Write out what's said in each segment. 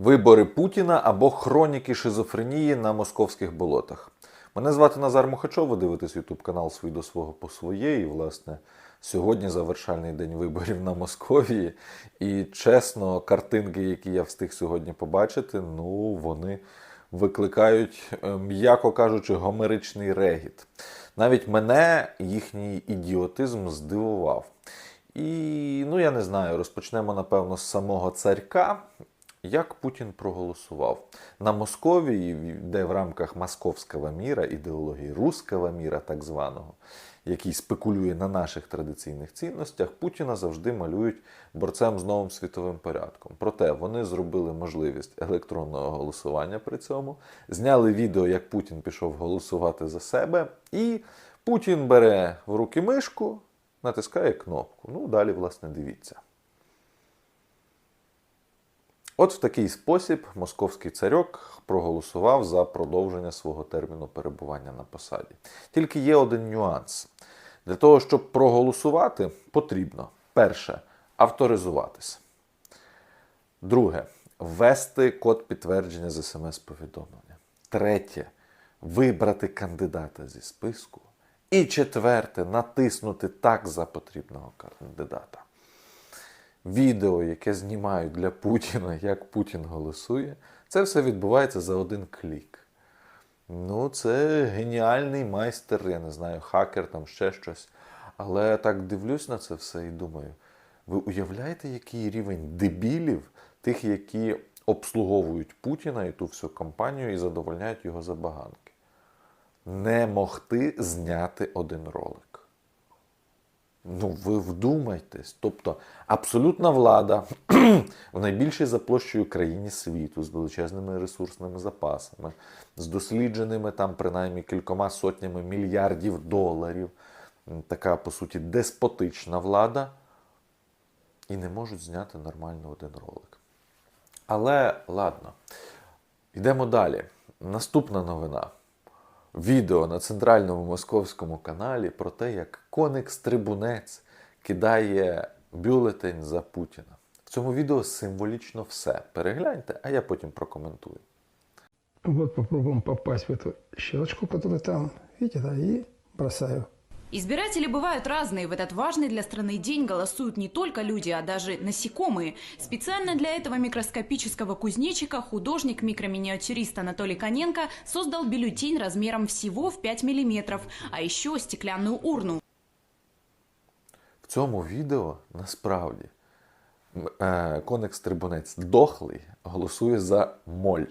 Вибори Путіна або хроніки шизофренії на московських болотах. Мене звати Назар Мухачов, ви дивитесь YouTube канал «Свій до свого по своє. І, власне, сьогодні завершальний день виборів на Московії. І чесно, картинки, які я встиг сьогодні побачити, ну вони викликають, е, м'яко кажучи, гомеричний регіт. Навіть мене їхній ідіотизм здивував. І ну я не знаю, розпочнемо напевно з самого царька. Як Путін проголосував на Московії, де в рамках московського міра, ідеології руского міра, так званого, який спекулює на наших традиційних цінностях, Путіна завжди малюють борцем з новим світовим порядком. Проте вони зробили можливість електронного голосування при цьому, зняли відео, як Путін пішов голосувати за себе, і Путін бере в руки мишку, натискає кнопку. Ну, далі, власне, дивіться. От в такий спосіб московський царьок проголосував за продовження свого терміну перебування на посаді. Тільки є один нюанс. Для того, щоб проголосувати, потрібно перше авторизуватися. Друге ввести код підтвердження з смс-повідомлення. Третє вибрати кандидата зі списку. І четверте натиснути так за потрібного кандидата відео, яке знімають для Путіна, як Путін голосує, це все відбувається за один клік. Ну, це геніальний майстер, я не знаю, хакер, там ще щось. Але я так дивлюсь на це все і думаю: ви уявляєте, який рівень дебілів, тих, які обслуговують Путіна і ту всю кампанію і задовольняють його забаганки? Не могти зняти один ролик. Ну, ви вдумайтесь. Тобто абсолютна влада в найбільшій за площею країні світу з величезними ресурсними запасами, з дослідженими там принаймні кількома сотнями мільярдів доларів. Така, по суті, деспотична влада. І не можуть зняти нормально один ролик. Але ладно, йдемо далі. Наступна новина відео на центральному московському каналі про те, як Коникс-трибунець кидає бюлетень за Путіна. В цьому відео символічно все. Перегляньте, а я потім прокоментую. Вот попробуем попасть в эту щелочку, которая там, видите, да, и бросаю. Избиратели бывают разные. В этот важный для страны день голосуют не только люди, а даже насекомые. Специально для этого микроскопического кузнечика художник-микроминиатюрист Анатолий Коненко создал бюллетень размером всего в 5 миллиметров, а еще стеклянную урну. В цьому відео насправді е, Коникс-трибунець дохлий голосує за моль,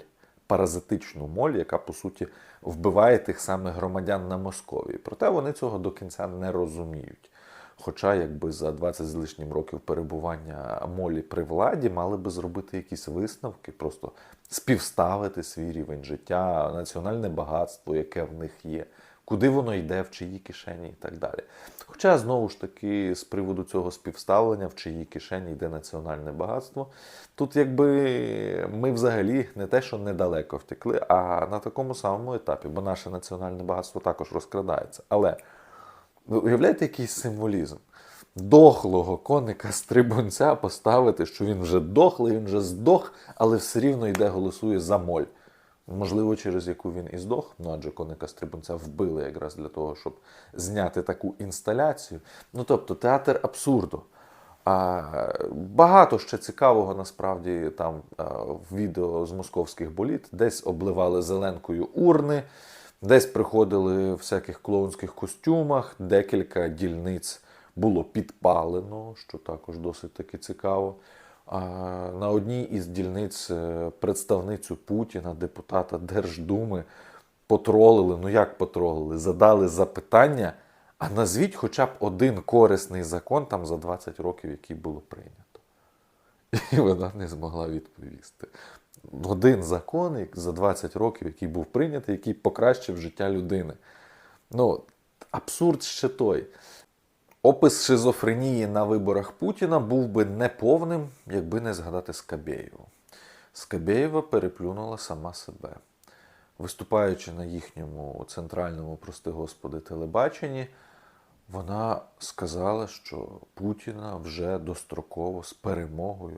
паразитичну моль, яка по суті вбиває тих самих громадян на Московії. Проте вони цього до кінця не розуміють. Хоча, якби за 20 з лишнім років перебування молі при владі мали би зробити якісь висновки, просто співставити свій рівень життя, національне багатство, яке в них є, куди воно йде, в чиї кишені і так далі. Хоча, знову ж таки, з приводу цього співставлення, в чиї кишені йде національне багатство, тут якби ми взагалі не те, що недалеко втекли, а на такому самому етапі, бо наше національне багатство також розкрадається. Але уявляєте якийсь символізм? Дохлого коника з трибунця поставити, що він вже дохлий, він вже здох, але все рівно йде голосує за моль. Можливо, через яку він і здох, ну адже коника з трибунця вбили якраз для того, щоб зняти таку інсталяцію. Ну тобто театр абсурду. А багато ще цікавого насправді там в відео з московських боліт десь обливали зеленкою урни, десь приходили в всяких клоунських костюмах, декілька дільниць було підпалено, що також досить таки цікаво. На одній із дільниць е, представницю Путіна, депутата Держдуми, потролили. Ну як потролили? Задали запитання. А назвіть хоча б один корисний закон там за 20 років, який було прийнято. І вона не змогла відповісти. Один закон за 20 років, який був прийнятий, який покращив життя людини. Ну, абсурд ще той. Опис шизофренії на виборах Путіна був би неповним, якби не згадати Скабєєву. Скабєєва переплюнула сама себе. Виступаючи на їхньому центральному, прости господи, телебаченні, вона сказала, що Путіна вже достроково з перемогою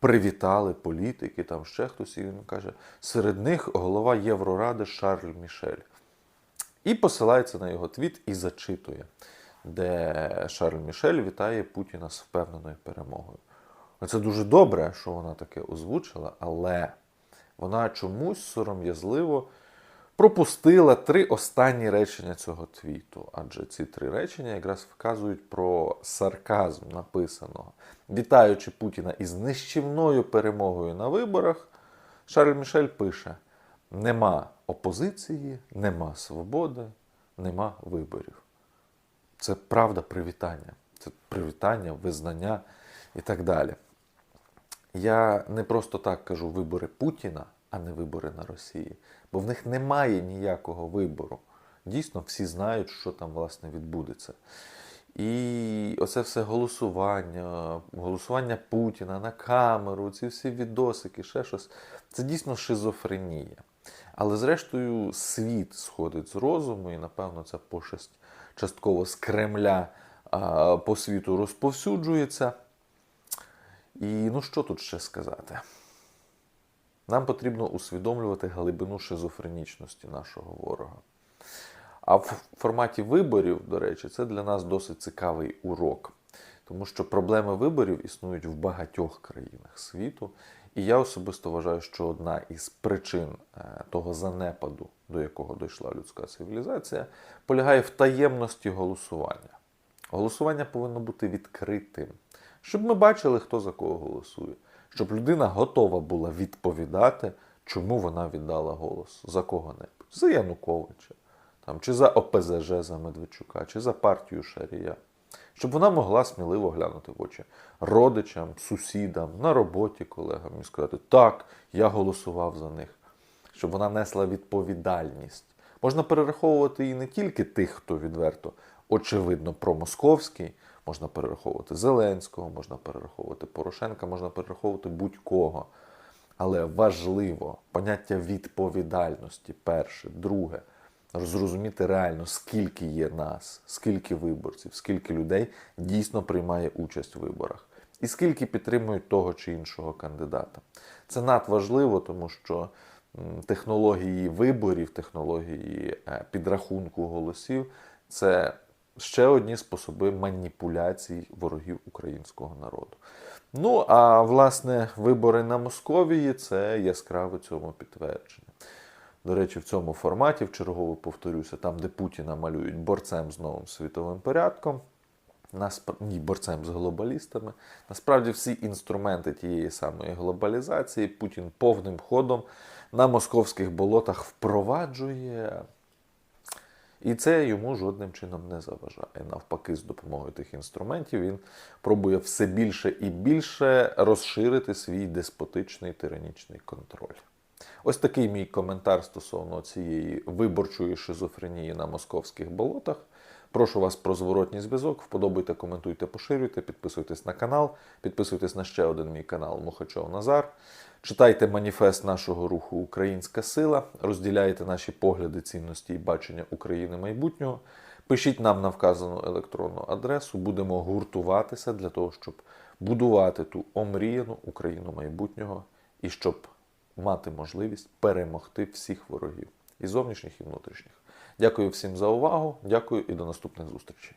привітали політики, там ще хтось, і він каже, серед них голова Євроради Шарль Мішель. І посилається на його твіт і зачитує, де Шарль Мішель вітає Путіна з впевненою перемогою. Це дуже добре, що вона таке озвучила, але вона чомусь сором'язливо пропустила три останні речення цього твіту. Адже ці три речення якраз вказують про сарказм написаного. Вітаючи Путіна із нищівною перемогою на виборах, Шарль Мішель пише: нема опозиції, нема свободи, нема виборів. Це правда привітання. Це привітання, визнання і так далі. Я не просто так кажу вибори Путіна, а не вибори на Росії, бо в них немає ніякого вибору. Дійсно, всі знають, що там власне відбудеться. І оце все голосування, голосування Путіна на камеру, ці всі відосики, ще щось. Це дійсно шизофренія. Але зрештою світ сходить з розуму, і напевно ця пошесть частково з Кремля а, по світу розповсюджується. І ну що тут ще сказати? Нам потрібно усвідомлювати глибину шизофренічності нашого ворога. А в форматі виборів, до речі, це для нас досить цікавий урок, тому що проблеми виборів існують в багатьох країнах світу. І я особисто вважаю, що одна із причин е, того занепаду, до якого дійшла людська цивілізація, полягає в таємності голосування. Голосування повинно бути відкритим, щоб ми бачили, хто за кого голосує, щоб людина готова була відповідати, чому вона віддала голос за кого-небудь, за Януковича, там, чи за ОПЗЖ за Медведчука, чи за партію Шарія. Щоб вона могла сміливо глянути в очі родичам, сусідам, на роботі колегам і сказати, так, я голосував за них. Щоб вона несла відповідальність. Можна перераховувати і не тільки тих, хто відверто, очевидно, промосковський, можна перераховувати Зеленського, можна перераховувати Порошенка, можна перераховувати будь-кого. Але важливо поняття відповідальності, перше, друге, зрозуміти реально, скільки є нас, скільки виборців, скільки людей дійсно приймає участь в виборах, і скільки підтримують того чи іншого кандидата. Це надважливо, тому що технології виборів, технології е, підрахунку голосів це ще одні способи маніпуляцій ворогів українського народу. Ну а власне вибори на Московії це яскраве цьому підтвердження. До речі, в цьому форматі, в чергово повторюся, там, де Путіна малюють борцем з новим світовим порядком, насп... ні, борцем з глобалістами. Насправді всі інструменти тієї самої глобалізації Путін повним ходом на московських болотах впроваджує. І це йому жодним чином не заважає. Навпаки, з допомогою тих інструментів він пробує все більше і більше розширити свій деспотичний тиранічний контроль. Ось такий мій коментар стосовно цієї виборчої шизофренії на московських болотах. Прошу вас про зворотній зв'язок. Вподобайте, коментуйте, поширюйте, підписуйтесь на канал, підписуйтесь на ще один мій канал Мухачов Назар. Читайте маніфест нашого руху Українська сила, розділяйте наші погляди, цінності і бачення України майбутнього. Пишіть нам на вказану електронну адресу. Будемо гуртуватися для того, щоб будувати ту омріяну Україну майбутнього і щоб мати можливість перемогти всіх ворогів і зовнішніх, і внутрішніх. Дякую всім за увагу. Дякую і до наступних зустрічей.